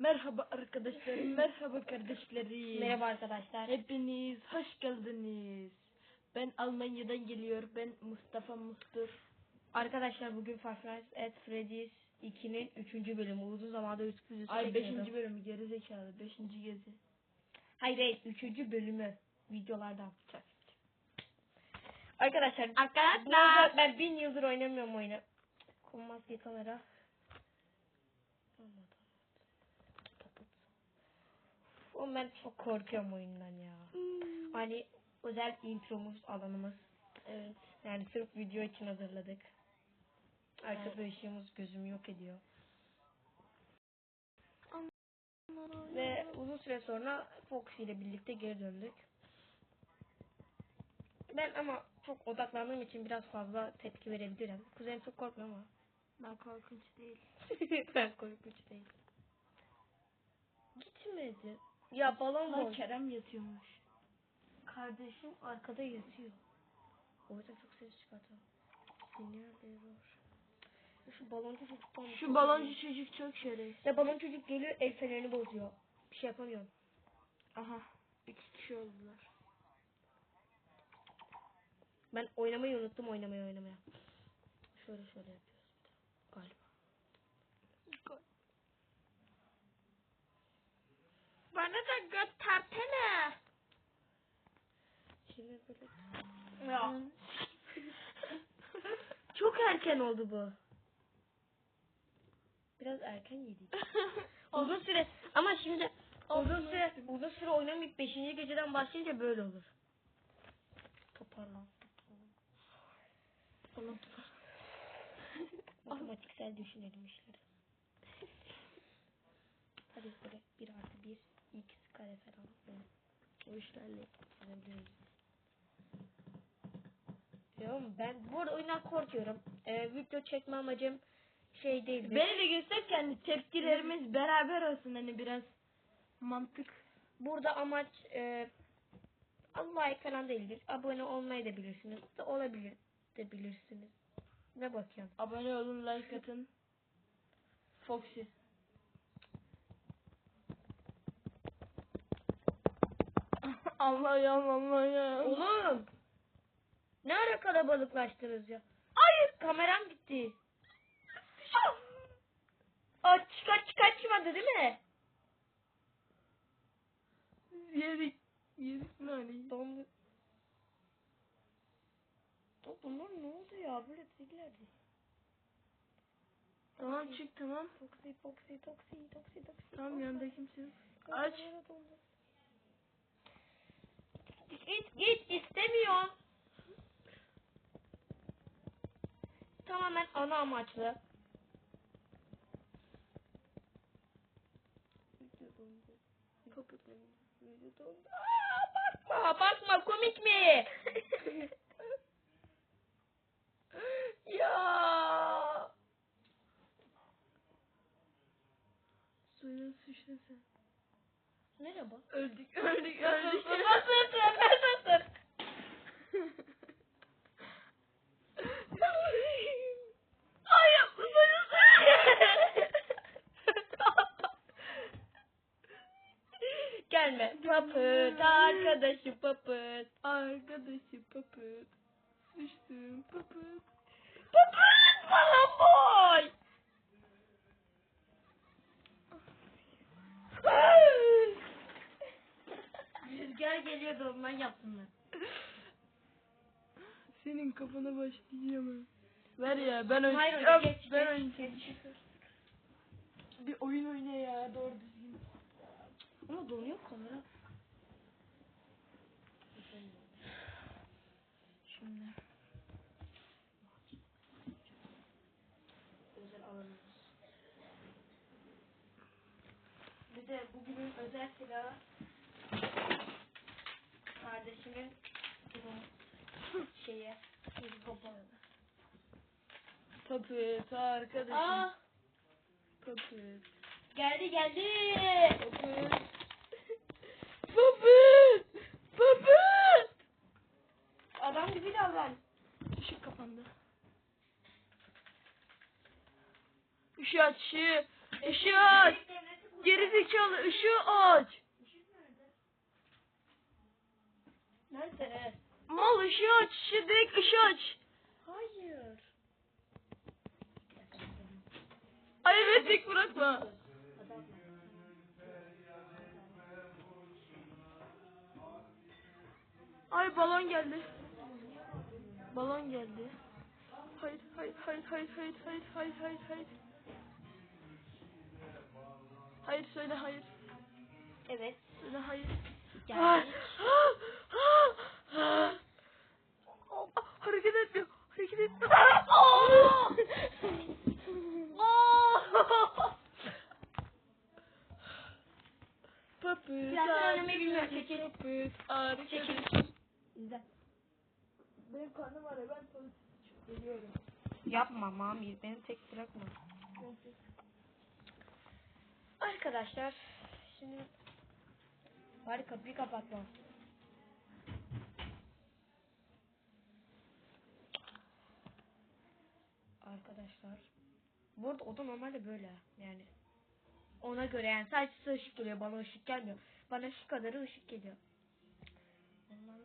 Merhaba arkadaşlarım, merhaba kardeşlerim. Merhaba arkadaşlar. Hepiniz hoş geldiniz. Ben Almanya'dan geliyor. Ben Mustafa Mustur. Arkadaşlar bugün Five Nights at Freddy's 2'nin 3. bölümü. Uzun zamandır YouTube videosu Ay çekmiyordum. 5. bölümü geri zekalı. 5. gezi. Hayır hayır 3. bölümü videolardan. Arkadaşlar Arkadaşlar. bu- ben bin yıldır oynamıyorum oyunu. Konmaz ki kamera. Oğlum ben çok korkuyorum oyundan ya. Hani özel intromuz alanımız. Evet. Yani sırf video için hazırladık. Arkada ışığımız gözümü yok ediyor. Ve uzun süre sonra Foxy ile birlikte geri döndük. Ben ama çok odaklandığım için biraz fazla tepki verebilirim. Kuzenim çok korkmuyor ama. Ben korkunç değil. ben korkunç değil. Gitmedi. Ya balon Lan boy. Kerem yatıyormuş. Kardeşim arkada yatıyor. O yüzden çok ses çıkartıyor. Sinyal error. Şu baloncu çocuktan Şu baloncu çocuk çok şerefsiz. Ya balon çocuk geliyor el fenerini bozuyor. Bir şey yapamıyorum. Aha. iki kişi oldular. Ben oynamayı unuttum oynamayı oynamaya. Şöyle şöyle yapıyoruz bir de. Galiba. Bana da göstersene. Şimdi böyle... Ya. Çok erken oldu bu. Biraz erken yedik. uzun süre ama şimdi uzun süre uzun süre oynamayıp 5. geceden başlayınca böyle olur. Toparlan. Oğlum. Matematiksel düşünelim işleri. Hadi böyle 1 artı 1 x kare falan. O işlerle çizebiliriz. Oğlum ben bu arada oyundan korkuyorum. Ee, video çekme amacım şey değil. Beni de göster kendi tepkilerimiz beraber olsun hani biraz mantık. Burada amaç e, like falan değildir. Abone olmayı da bilirsiniz. Da olabilir de bilirsiniz. Ne bakıyorsun? Abone olun, like atın. Foxy. Allah ya Allah ya. Oğlum! Ne ara kalabalıklaştınız ya? Hayır! Kameram gitti. Aa, çıkar çıkar çıkmadı değil mi? Yedik. Yedik naneyi. Dondu. Ya Bunlar ne oldu ya? Böyle değillerdi. Tamam çık tamam. Toksi, toksi, toksi, toksi, toksi. Tamam yanında kimse yok. Aç. Git git istemiyor. Tamamen ana amaçlı. Gelme. Papıt arkadaşım papıt. Arkadaşı papıt. Sıçtım papıt. Papıt falan boy. Rüzgar geliyordu ondan yaptım ben. Senin kafana başlayacağım. Ver ya ben Hayır oynayacağım. geç, Ben geç. Bir oyun oyna ya doğru düzgün. Ama donuyor kamera. Şimdi. Özel alanımız. Bir de bugünün özel silahı kardeşimin bu şeye bir kapağı. Papıt arkadaşım. Aa Papıt. geldi geldi. Papıt. Papıt. Papıt. Adam gibi davran. Işık kapandı. Işığı aç ışığı. Işığı aç. Geri Gerizekalı ışığı aç. Nerede? Mal ışığı aç. Şu direkt ışığı aç. Hayır. Hayır beni tek bırakma. Ay balon geldi. Balon geldi. Hayır hayır hayır hayır hayır hayır hayır hayır hayır. Hayır söyle hayır. Evet. Söyle hayır. Geldik. hareket etmiyor. Hareket etmiyor. Papıt. Silahlar oynamayı bilmiyorum. Çekil. Papıt. Hareket. Çekil. İzle. Benim karnım var ya ben tuvalet çıkıp geliyorum. Mami. Beni tek bırakma. Arkadaşlar. Şimdi bari kapıyı kapatma. Arkadaşlar. Bu arada oda normalde böyle. Yani ona göre yani sadece ışık geliyor. Bana ışık gelmiyor. Bana şu kadarı ışık geliyor. Ondan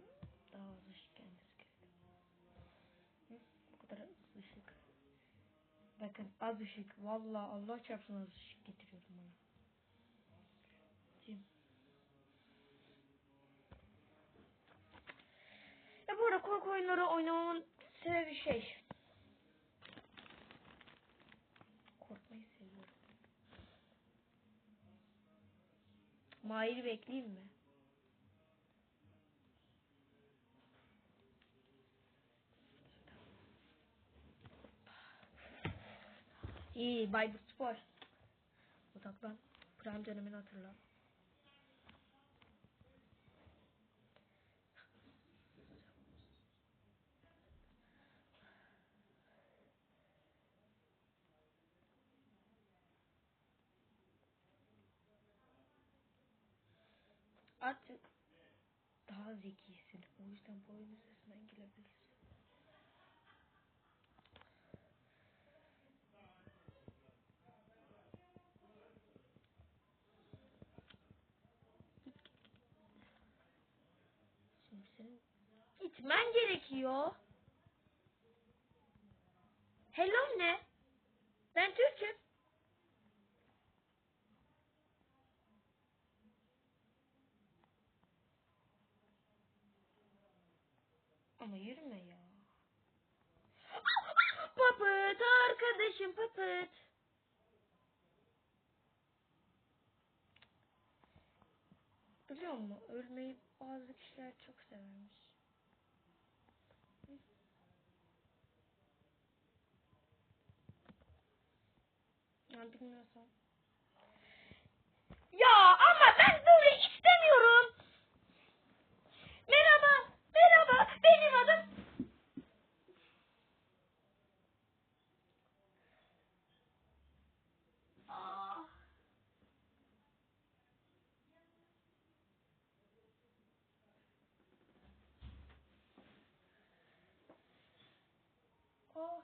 Bakın az ışık. Vallahi Allah çarpsın az ışık getiriyorum bana. Cim. Ya bu arada korku oyunları oynamamın sebebi şey. Korkmayı seviyorum. Mahir'i bekleyeyim mi? İyi, Bible Spor. Odaklan. Prime dönemini hatırla. Artık daha zekisin. O yüzden bu oyunun sesinden gelebilirsin. Şimdi senin gitmen gerekiyor. Hello ne? Ben Türk'üm. Ama yürüme ya. Papıt arkadaşım papıt. Biliyor musun? Ölmeyi bazı kişiler çok severmiş. Ya bilmiyorsam. Ya ama ben böyle istemiyorum. Merhaba, merhaba. Benim adım. Aa. Oh.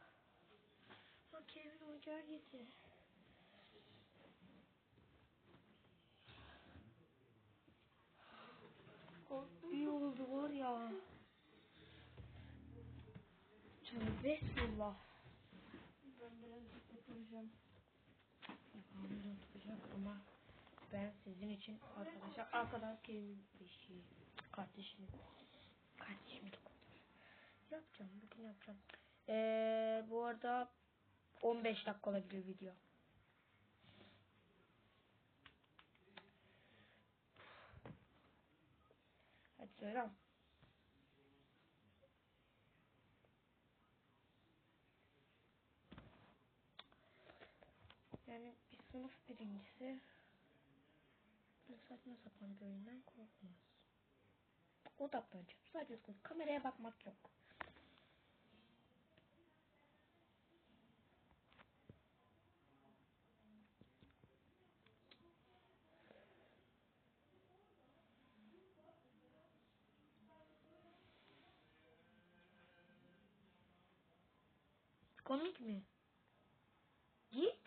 Bak Oyuncağı gitti. Oh, iyi oldu var ya. Tövbe bismillah. Ben birazcık oturacağım. Anladım tutacak ama ben sizin için arkadaşlar arkadan Kevin beşi kardeşim kardeşimi de kurtar. Yapacağım bugün yapacağım. Ee, bu arada 15 dakika olabilir video. Hadi söyle. Yani bir sınıf birincisi böyle saçma sapan bir oyundan korkmaz. Odaklanacağım. Sadece kameraya bakmak yok. komik mi? Git.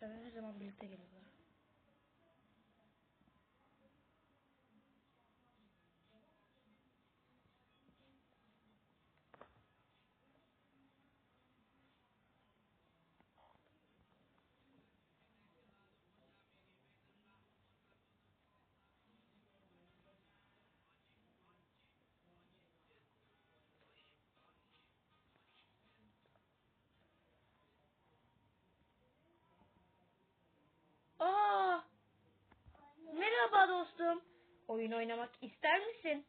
Tabii her zaman birlikte geliyorlar. Merhaba dostum. Oyun oynamak ister misin?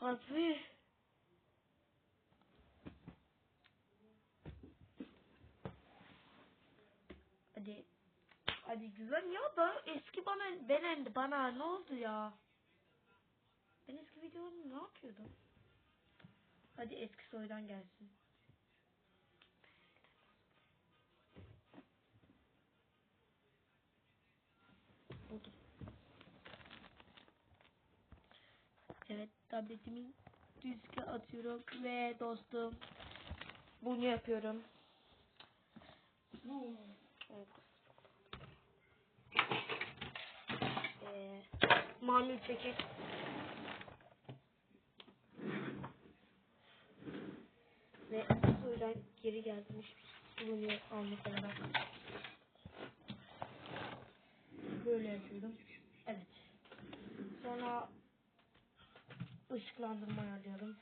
Abi. Hadi. Hadi güven ya ben eski bana ben bana ne oldu ya? Videolarımda ne yapıyordum? Hadi eski soydan gelsin. Buldum. Evet tabletimin diske atıyorum ve dostum bunu yapıyorum. Evet. Ee, mamül çekip ve suydan geri gelmiş bulunuyor almak olarak. Böyle yapıyorum. Evet. Sonra ışıklandırma ayarlıyorum.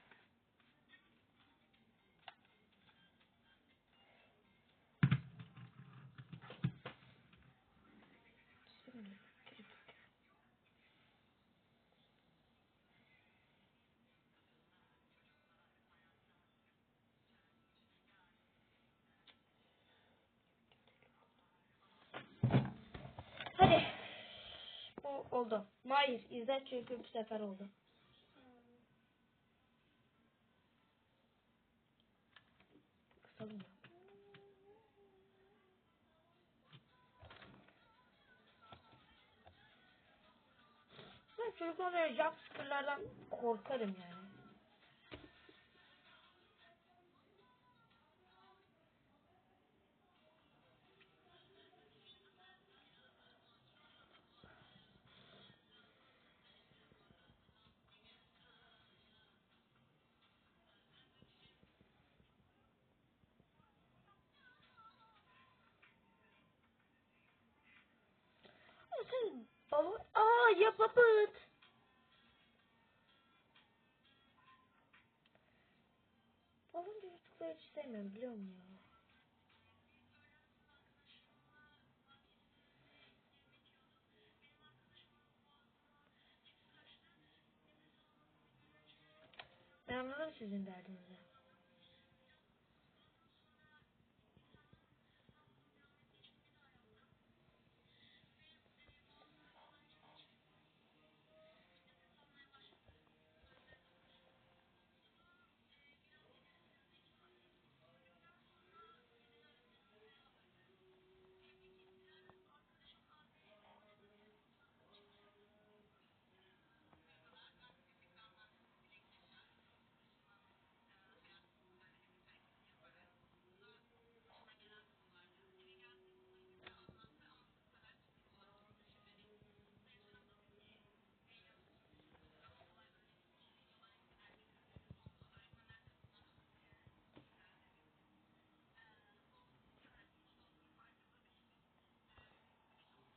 Oldu. Hayır izle çünkü bu sefer oldu. Kısalım. Ben çocuklara jump scare korkarım yani. Sen balon... Aa yapamadı. Balon çocukları hiç sevmiyorum biliyor musun ya? Ben anladım sizin derdinizi.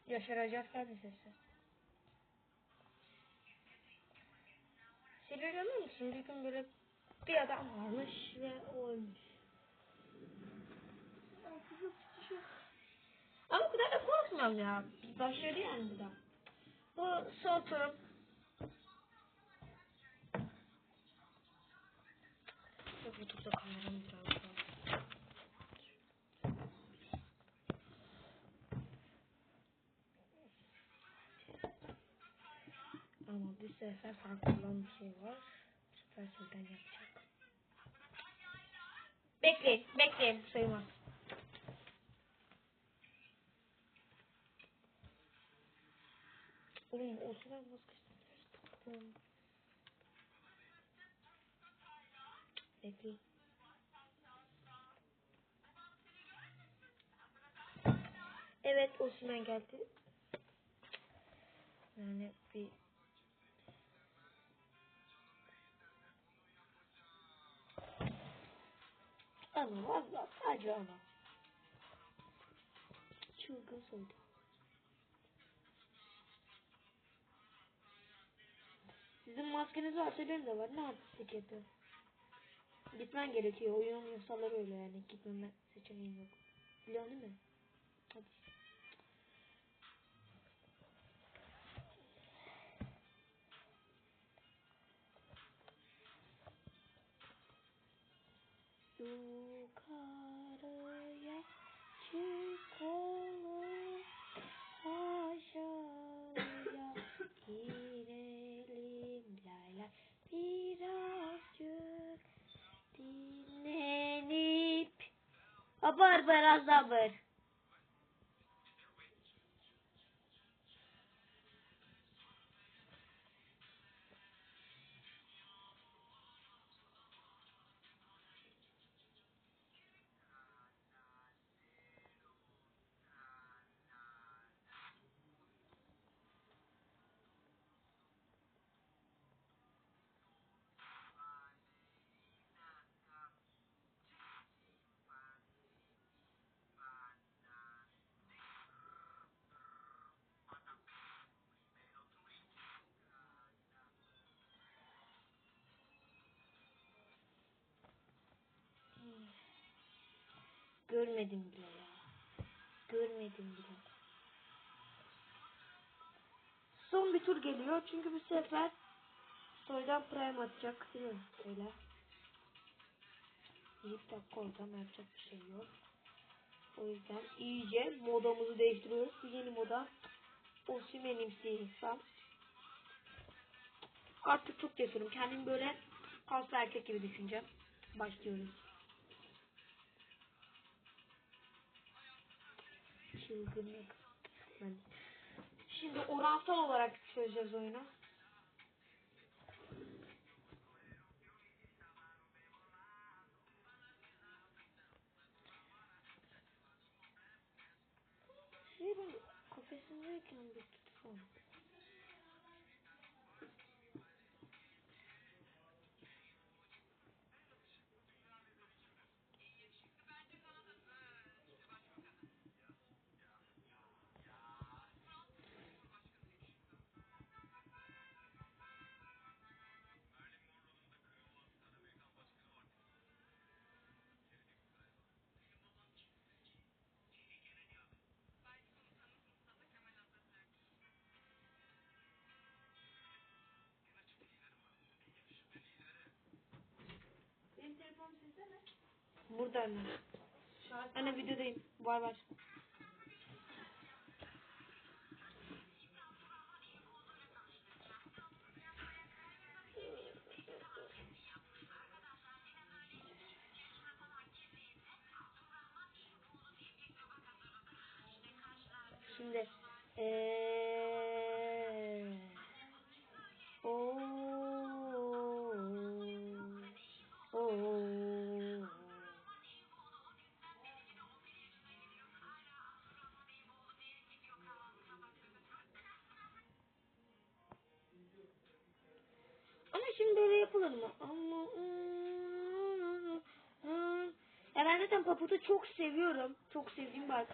Yaşar Acar geldi sesi. Sinirlenir misin? Bir gün böyle bir adam varmış ve o. Ama o kadar da korkmam ya. Bir başarı yani bu da. Bu soğuturum. Çok YouTube'da kameram biraz daha. Ama bir sefer farklı olan bir şey var. Süpersel'den yapacak. Bekleyin, bekleyin. Sayılmaz. Oğlum o sıra maskesi. Bekleyin. Evet Osman geldi. Yani bir sadece ama. Çılgın soydu. Sizin maskeniz varsa benim de var. Ne artistlik yapıyor? Gitmen gerekiyor. Oyunun yasaları öyle yani. Gitmeme seçeneğin yok. Biliyorsun değil mi? Hadi. Yukarıya Barber, a Zaber. Görmedim bile ya. Görmedim bile. Son bir tur geliyor çünkü bu sefer soydan prime atacak değil mi? Öyle. 20 dakika oradan yapacak bir şey yok. O yüzden iyice modamızı değiştiriyoruz. Yeni moda Osimhen'imsi insan. Artık çok cesurum. Kendimi böyle kaslı erkek gibi düşüneceğim. Başlıyoruz. Çılgınlık. Ben. Şimdi oransal olarak çözeceğiz oyunu. Şey ben kafesindeyken bir tutsam. Benim telefonum sizde mi? Burada mı? Anne videodayım. Var var. Şimdi eee yapılır mı? Ama ya ben zaten paputu çok seviyorum. Çok sevdiğim bak.